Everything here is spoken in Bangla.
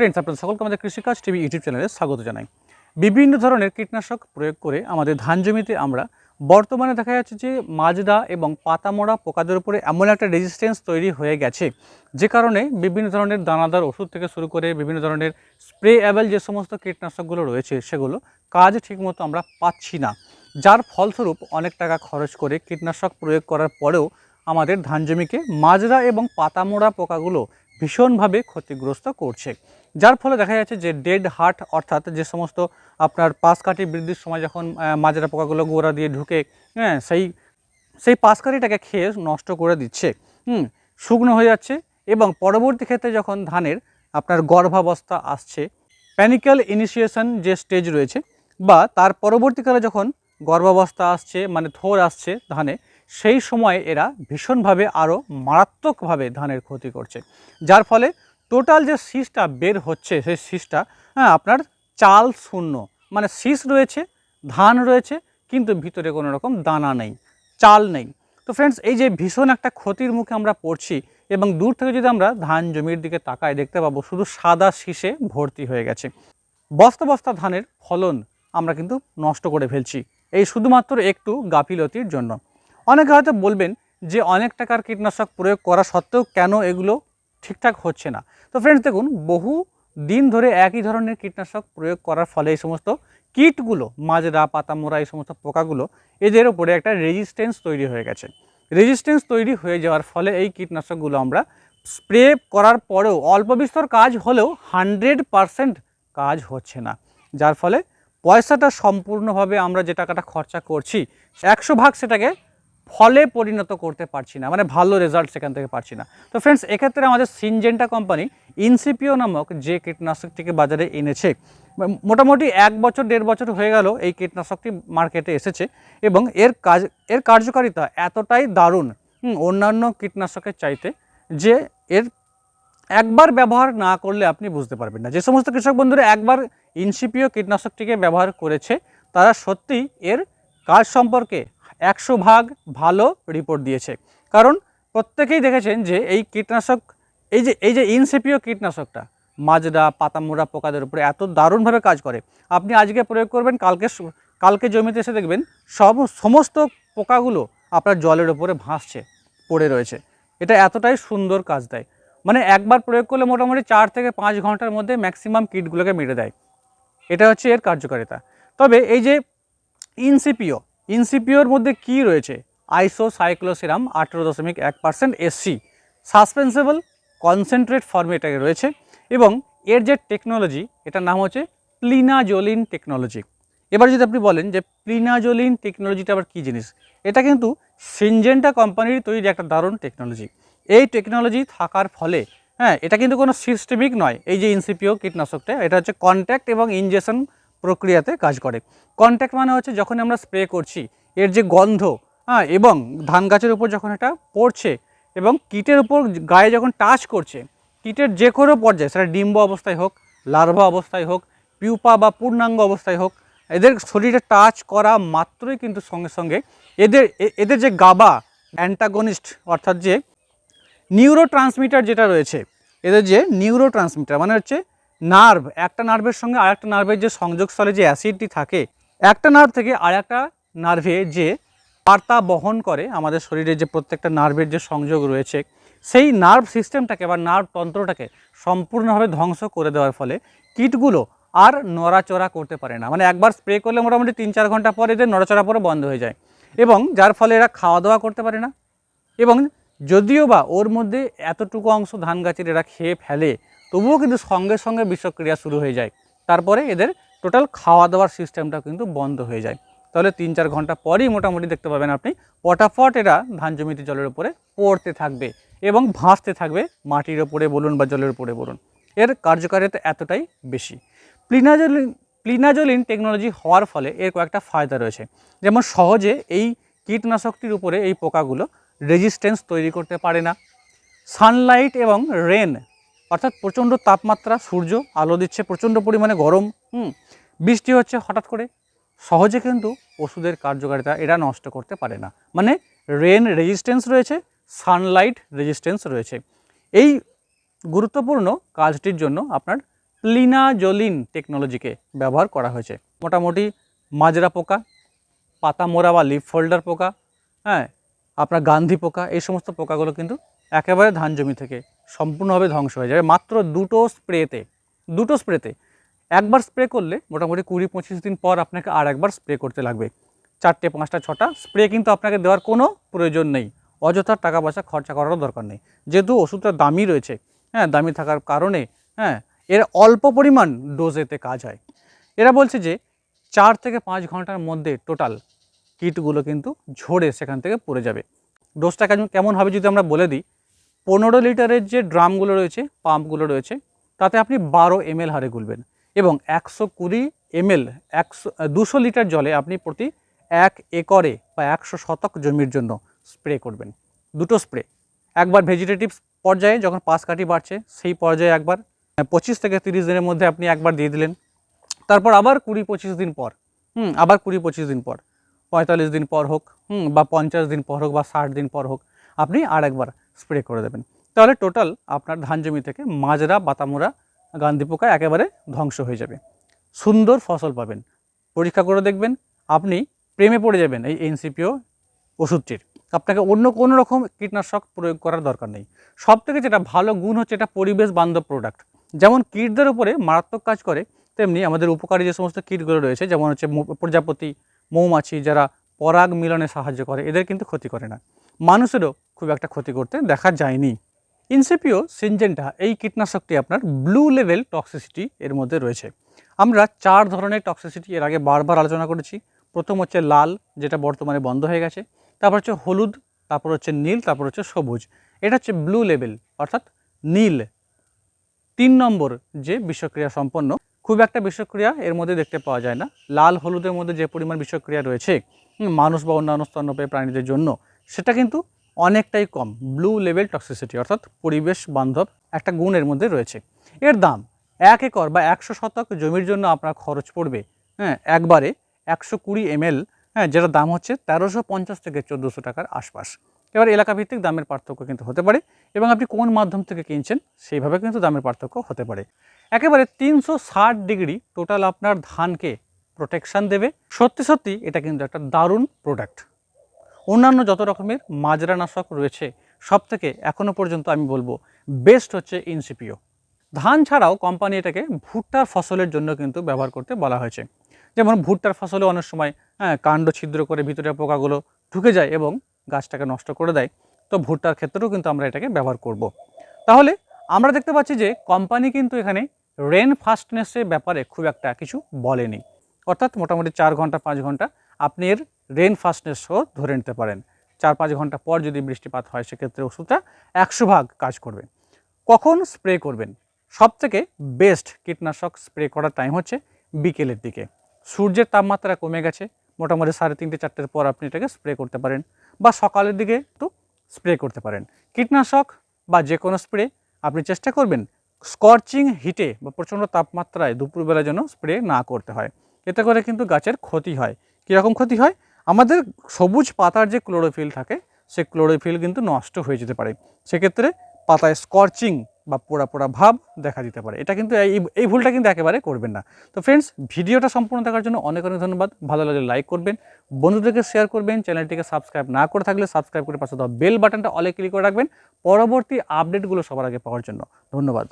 ফ্রেন্ডস আপনাদের সকলকে আমাদের কৃষিকাজ টিভি ইউটিউব চ্যানেলে স্বাগত জানাই। বিভিন্ন ধরনের কীটনাশক প্রয়োগ করে আমাদের ধান জমিতে আমরা বর্তমানে দেখা যাচ্ছে যে মাজরা এবং পাতামোড়া পোকাদের উপরে এমন একটা রেজিস্ট্যান্স তৈরি হয়ে গেছে, যে কারণে বিভিন্ন ধরনের দানাদার ওষুধ থেকে শুরু করে বিভিন্ন ধরনের স্প্রে অ্যাভেল যে সমস্ত কীটনাশকগুলো রয়েছে, সেগুলো কাজ ঠিকমতো আমরা পাচ্ছি না। যার ফলস্বরূপ অনেক টাকা খরচ করে কীটনাশক প্রয়োগ করার পরেও আমাদের ধান জমিকে মাজরা এবং পাতামোড়া পোকাগুলো ভীষণভাবে ক্ষতিগ্রস্ত করছে। যার ফলে দেখা যাচ্ছে যে ডেড হার্ট অর্থাৎ যে সমস্ত আপনার পাশ কাঠি বৃদ্ধির সময় যখন মাজরা পোকাগুলো গোড়া দিয়ে ঢুকে হ্যাঁ সেই সেই পাশকাঠিটাকে খেয়ে নষ্ট করে দিচ্ছে। হুম, শুকনো হয়ে যাচ্ছে এবং পরবর্তী ক্ষেত্রে যখন ধানের আপনার গর্ভাবস্থা আসছে প্যানিক্যাল ইনিশিয়েশন যে স্টেজ রয়েছে বা তার পরবর্তীকালে যখন গর্ভাবস্থা আসছে মানে থোর আসছে ধানে সেই সময় এরা ভীষণভাবে আরও মারাত্মকভাবে ধানের ক্ষতি করছে। যার ফলে টোটাল যে শীষটা বের হচ্ছে, সেই শীষটা হ্যাঁ আপনার চাল শূন্য মানে শীষ রয়েছে, ধান রয়েছে, কিন্তু ভিতরে কোনো রকম দানা নেই, চাল নেই। তো ফ্রেন্ডস এই যে ভীষণ একটা ক্ষতির মুখে আমরা পড়ছি এবং দূর থেকে যদি আমরা ধান জমির দিকে তাকায় দেখতে পাবো, শুধু সাদা শীষে ভর্তি হয়ে গেছে। বস্তা বস্তা ধানের ফলন আমরা কিন্তু নষ্ট করে ফেলছি। এই শুধুমাত্র একটু গাফিলতির জন্য। অনেকে হয়তো বলবেন যে অনেক টাকার কীটনাশক প্রয়োগ করা সত্ত্বেও কেন এগুলো ঠিকঠাক হচ্ছে না। তো ফ্রেন্ডস দেখুন, বহু দিন ধরে একই ধরনের কীটনাশক প্রয়োগ করার ফলে এই সমস্ত কীটগুলো, মাজরা, পাতামোড়া, এই সমস্ত পোকাগুলো, এদের উপরে একটা রেজিস্ট্যান্স তৈরি হয়ে গেছে। রেজিস্ট্যান্স তৈরি হয়ে যাওয়ার ফলে এই কীটনাশকগুলো আমরা স্প্রে করার পরেও অল্প বিস্তর কাজ হলেও হান্ড্রেড পারসেন্ট কাজ হচ্ছে না। যার ফলে পয়সাটা সম্পূর্ণভাবে আমরা যে টাকাটা খরচা করছি, একশো ভাগ সেটাকে ফলে পরিণত করতে পারছি না মানে ভালো রেজাল্ট সেখান থেকে পারছি না। তো ফ্রেন্ডস এক্ষেত্রে আমাদের সিনজেন্টা কোম্পানি ইনসিপিও নামক যে কীটনাশকটিকে বাজারে এনেছে, মোটামুটি এক বছর, দেড় বছর হয়ে গেল এই কীটনাশকটি মার্কেটে এসেছে এবং এর কাজ, এর কার্যকারিতা এতটাই দারুণ অন্যান্য কীটনাশকের চাইতে যে এর একবার ব্যবহার না করলে আপনি বুঝতে পারবেন না। যে সমস্ত কৃষক বন্ধুরা একবার ইনসিপিও কীটনাশকটিকে ব্যবহার করেছে, তারা সত্যিই এর কাজ সম্পর্কে একশো ভাগ ভালো রিপোর্ট দিয়েছে। কারণ প্রত্যেকেই দেখেছেন যে এই কীটনাশক, এই যে এই যে ইনসিপিও কীটনাশকটা, মাজরা, পাতামোড়া পোকাদের উপরে এত দারুণভাবে কাজ করে। আপনি আজকে প্রয়োগ করবেন, কালকে কালকে জমিতে এসে দেখবেন সব, সমস্ত পোকাগুলো আপনার জলের উপরে ভাসছে, পড়ে রয়েছে। এটা এতটাই সুন্দর কাজ দেয়। মানে একবার প্রয়োগ করলে মোটামুটি চার থেকে পাঁচ ঘণ্টার মধ্যে ম্যাক্সিমাম কীটগুলোকে মেরে দেয়। এটা হচ্ছে এর কার্যকারিতা। তবে এই যে ইনসিপিও ইনসিপিওর মধ্যে কি রয়েছে? আইসো সাইক্লোসিরাম আঠেরো দশমিক এক পার্সেন্ট এসসি। সাসপেন্সেবল, কনসেন্ট্রেট ফর্মে এটাকে রয়েছে এবং এর যে টেকনোলজি, এটার নাম হচ্ছে প্লিনাজোলিন টেকনোলজি। এবার যদি আপনি বলেন যে প্লিনাজোলিন টেকনোলজিটা আবার কী জিনিস? এটা কিন্তু সিনজেন্টা কোম্পানির তৈরি একটা দারুণ টেকনোলজি। এই টেকনোলজি থাকার ফলে হ্যাঁ এটা কিন্তু কোনো সিস্টেমিক নয়। এই যে ইনসিপিও কীটনাশকটা, এটা হচ্ছে কন্ট্যাক্ট এবং ইনজেকশন প্রক্রিয়াতে কাজ করে। কন্ট্যাক্ট মানে হচ্ছে যখন আমরা স্প্রে করছি, এর যে গন্ধ হ্যাঁ এবং ধান গাছের উপর যখন এটা পড়ছে এবং কীটের উপর গায়ে যখন টাচ করছে, কীটের যে কোনো পর্যায়ে, সেটা ডিম্ব অবস্থায় হোক লার্ভা অবস্থায় হোক পিউপা বা পূর্ণাঙ্গ অবস্থায় হোক, এদের শরীরে টাচ করা মাত্রই কিন্তু সঙ্গে সঙ্গে এদের এদের যে গাবা অ্যান্টাগনিস্ট অর্থাৎ যে নিউরো ট্রান্সমিটার যেটা রয়েছে, এদের যে নিউরো ট্রান্সমিটার মানে হচ্ছে নার্ভ, একটা নার্ভের সঙ্গে আরেকটা নার্ভের যে সংযোগস্থলে যে অ্যাসিডটি থাকে, একটা নার্ভ থেকে আরেকটা নার্ভে যে বার্তা বহন করে আমাদের শরীরে যে প্রত্যেকটা নার্ভের যে সংযোগ রয়েছে, সেই নার্ভ সিস্টেমটাকে বা নার্ভ তন্ত্রটাকে সম্পূর্ণভাবে ধ্বংস করে দেওয়ার ফলে কীটগুলো আর নড়াচড়া করতে পারে না। মানে একবার স্প্রে করলে মোটামুটি তিন চার ঘণ্টা পরে এদের নড়াচড়া পরে বন্ধ হয়ে যায়। এবং যার ফলে এরা খাওয়া দাওয়া করতে পারে না। এবং যদিও বা ওর মধ্যে এতটুকু অংশ ধান গাছের এরা খেয়ে ফেলে, তবুও কিন্তু সঙ্গে সঙ্গে বিষক্রিয়া শুরু হয়ে যায়। তারপরে এদের টোটাল খাওয়া দাওয়ার সিস্টেমটা কিন্তু বন্ধ হয়ে যায়। তাহলে তিন চার ঘণ্টা পরেই মোটামুটি দেখতে পাবেন আপনি, পটাফট এরা ধান জমিতে জলের উপরে পড়তে থাকবে এবং ভাসতে থাকবে মাটির ওপরে বলুন বা জলের উপরে বলুন। এর কার্যকারিতা এতটাই বেশি। প্লিনাজোলিন প্লিনাজোলিন টেকনোলজি হওয়ার ফলে এর কয়েকটা ফায়দা রয়েছে। যেমন সহজে এই কীটনাশকটির উপরে এই পোকাগুলো রেজিস্ট্যান্স তৈরি করতে পারে না। সানলাইট এবং রেন অর্থাৎ প্রচণ্ড তাপমাত্রা, সূর্য, আলো দিচ্ছে, প্রচণ্ড পরিমাণে গরম, হুম, বৃষ্টি হচ্ছে হঠাৎ করে। সহজে কিন্তু ওষুধের কার্যকারিতা এরা নষ্ট করতে পারে না। মানে রেন রেজিস্ট্যান্স রয়েছে সানলাইট রেজিস্ট্যান্স রয়েছে। এই গুরুত্বপূর্ণ কাজটির জন্য আপনার প্লিনাজোলিন টেকনোলজিকে ব্যবহার করা হয়েছে। মোটামুটি মাজরা পোকা পাতা মোড়া বা লিফ ফোল্ডার পোকা হ্যাঁ আপনার গান্ধী পোকা, এই সমস্ত পোকাগুলো কিন্তু একেবারে ধান জমি থেকে সম্পূর্ণভাবে ধ্বংস হয়ে যাবে মাত্র দুটো স্প্রেতে দুটো স্প্রেতে, একবার স্প্রে করলে মোটামুটি কুড়ি পঁচিশ দিন পর আপনাকে আর একবার স্প্রে করতে লাগবে। চারটে, পাঁচটা, ছটা স্প্রে কিন্তু আপনাকে দেওয়ার কোনো প্রয়োজন নেই। অযথা টাকা পয়সা খরচা করারও দরকার নেই। যেহেতু ওষুধটা দামি রয়েছে হ্যাঁ দামি থাকার কারণে হ্যাঁ এর অল্প পরিমাণ ডোজেতে কাজ হয়। এরা বলছে যে চার থেকে পাঁচ ঘণ্টার মধ্যে টোটাল কিটগুলো কিন্তু ঝরে সেখান থেকে পড়ে যাবে। ডোজটা কেমন- হবে যদি আমরা বলে দিই, পনেরো লিটারের যে ড্রামগুলো রয়েছে, পাম্পগুলো রয়েছে, তাতে আপনি বারো এমএল হারে গুলবেন এবং একশো কুড়ি এমএল, একশো, দুশো লিটার জলে আপনি প্রতি এক একরে বা একশো শতক জমির জন্য স্প্রে করবেন। দুটো স্প্রে। একবার ভেজিটেটিভ পর্যায়ে যখন পাঁচ কাঠি বাড়ছে, সেই পর্যায়ে একবার পঁচিশ থেকে তিরিশ দিনের মধ্যে আপনি একবার দিয়ে দিলেন। তারপর আবার কুড়ি পঁচিশ দিন পর, হুম, আবার কুড়ি পঁচিশ দিন পর। পঁয়তাল্লিশ দিন পর হোক, হুম, বা পঞ্চাশ দিন পর হোক, বা ষাট দিন পর হোক, আপনি আর একবার স্প্রে করে দেবেন। তাহলে টোটাল আপনার ধান জমি থেকে মাজরা বাতামোরা গান্ধী পোকা একেবারে ধ্বংস হয়ে যাবে। সুন্দর ফসল পাবেন। পরীক্ষা করে দেখবেন, আপনি প্রেমে পড়ে যাবেন এই এনসিপিও ওষুধটির। আপনাকে অন্য কোনো রকম কীটনাশক প্রয়োগ করার দরকার নেই। সব থেকে যেটা ভালো গুণ হচ্ছে এটা পরিবেশ বান্ধব প্রোডাক্ট যেমন কীটদের উপরে মারাত্মক কাজ করে, তেমনি আমাদের উপকারী যে সমস্ত কীটগুলো রয়েছে, যেমন হচ্ছে প্রজাপতি মৌমাছি যারা পরাগ মিলনে সাহায্য করে, এদের কিন্তু ক্ষতি করে না। মানুষেরও খুব একটা ক্ষতি করতে দেখা যায়নি। ইনসেপিও সিনজেন্টা, এই কীটনাশকটি আপনার ব্লু লেভেল টক্সিসিটি এর মধ্যে রয়েছে। আমরা চার ধরনের টক্সিসিটি এর আগে বারবার আলোচনা করেছি। প্রথম হচ্ছে লাল, যেটা বর্তমানে বন্ধ হয়ে গেছে। তারপর হচ্ছে হলুদ, তারপর হচ্ছে নীল, তারপর হচ্ছে সবুজ। এটা হচ্ছে ব্লু লেভেল, অর্থাৎ নীল। তিন নম্বর যে বিষক্রিয়া সম্পন্ন খুব একটা বিষক্রিয়া এর মধ্যে দেখতে পাওয়া যায় না। লাল হলুদের মধ্যে যে পরিমাণ বিষক্রিয়া রয়েছে মানুষ বা অন্যান্য স্তন্যপায়ী প্রাণীদের জন্য সেটা কিন্তু অনেকটাই কম। ব্লু লেভেল টক্সিসিটি অর্থাৎ পরিবেশ বান্ধব একটা গুণ এর মধ্যে রয়েছে। এর দাম এক একর বা একশো শতক জমির জন্য আপনার খরচ পড়বে হ্যাঁ একবারে একশো কুড়ি এমএল হ্যাঁ যেটার দাম হচ্ছে তেরোশো পঞ্চাশ থেকে চোদ্দোশো টাকার আশপাশ। এবার এলাকা ভিত্তিক দামের পার্থক্য কিন্তু হতে পারে এবং আপনি কোন মাধ্যম থেকে কিনছেন সেইভাবে কিন্তু দামের পার্থক্য হতে পারে। একেবারে তিনশো ষাট ডিগ্রি টোটাল আপনার ধানকে প্রোটেকশান দেবে। সত্যি সত্যি এটা কিন্তু একটা দারুণ প্রোডাক্ট। অন্যান্য যত রকমের মাজরানাশক রয়েছে সব থেকে এখনও পর্যন্ত আমি বলব বেস্ট হচ্ছে ইনসিপিও। ধান ছাড়াও কোম্পানি এটাকে ভুট্টার ফসলের জন্য কিন্তু ব্যবহার করতে বলা হয়েছে। যেমন ভুট্টার ফসলে অনেক সময় হ্যাঁ কাণ্ড ছিদ্র করে ভিতরে পোকাগুলো ঢুকে যায় এবং গাছটাকে নষ্ট করে দেয়, তো ভুট্টার ক্ষেত্রেও কিন্তু আমরা এটাকে ব্যবহার করব। তাহলে আমরা দেখতে পাচ্ছি যে কোম্পানি কিন্তু এখানে রেন ফাস্টনেসের ব্যাপারে খুব একটা কিছু বলেনি। অর্থাৎ মোটামুটি চার ঘণ্টা, পাঁচ ঘণ্টা আপনি এর রেন ফাস্টনেসও ধরে নিতে পারেন। চার, পাঁচ ঘণ্টা পর যদি বৃষ্টিপাত হয়, সেক্ষেত্রে ওষুধটা একশো ভাগ কাজ করবে। কখন স্প্রে করবেন? সব থেকে বেস্ট কীটনাশক স্প্রে করার টাইম হচ্ছে বিকেলের দিকে। সূর্যের তাপমাত্রা কমে গেছে মোটামুটি সাড়ে তিনটে চারটের পর আপনি এটাকে স্প্রে করতে পারেন বা সকালের দিকে একটু স্প্রে করতে পারেন। কীটনাশক বা যে কোনো স্প্রে আপনি চেষ্টা করবেন স্কর্চিং হিটে বা প্রচণ্ড তাপমাত্রায় দুপুরবেলা যেন স্প্রে না করতে হয়। এতে করে কিন্তু গাছের ক্ষতি হয়। কীরকম ক্ষতি হয়? আমাদের সবুজ পাতার যে ক্লোরোফিল থাকে, সে ক্লোরোফিল কিন্তু নষ্ট হয়ে যেতে পারে। সেক্ষেত্রে পাতায় স্কর্চিং বা পোড়া পোড়া ভাব দেখা দিতে পারে। এটা কিন্তু এই এই ভুলটা কিন্তু একেবারে করবেন না। তো ফ্রেন্ডস ভিডিওটা সম্পূর্ণ দেখার জন্য অনেক অনেক ধন্যবাদ। ভালো লাগলে লাইক করবেন, বন্ধুদেরকে শেয়ার করবেন চ্যানেলটিকে সাবস্ক্রাইব না করে থাকলে সাবস্ক্রাইব করে পাশে দেওয়া বেল বাটনটা অলে ক্লিক করে রাখবেন। পরবর্তী আপডেটগুলো সবার আগে পাওয়ার জন্য। ধন্যবাদ।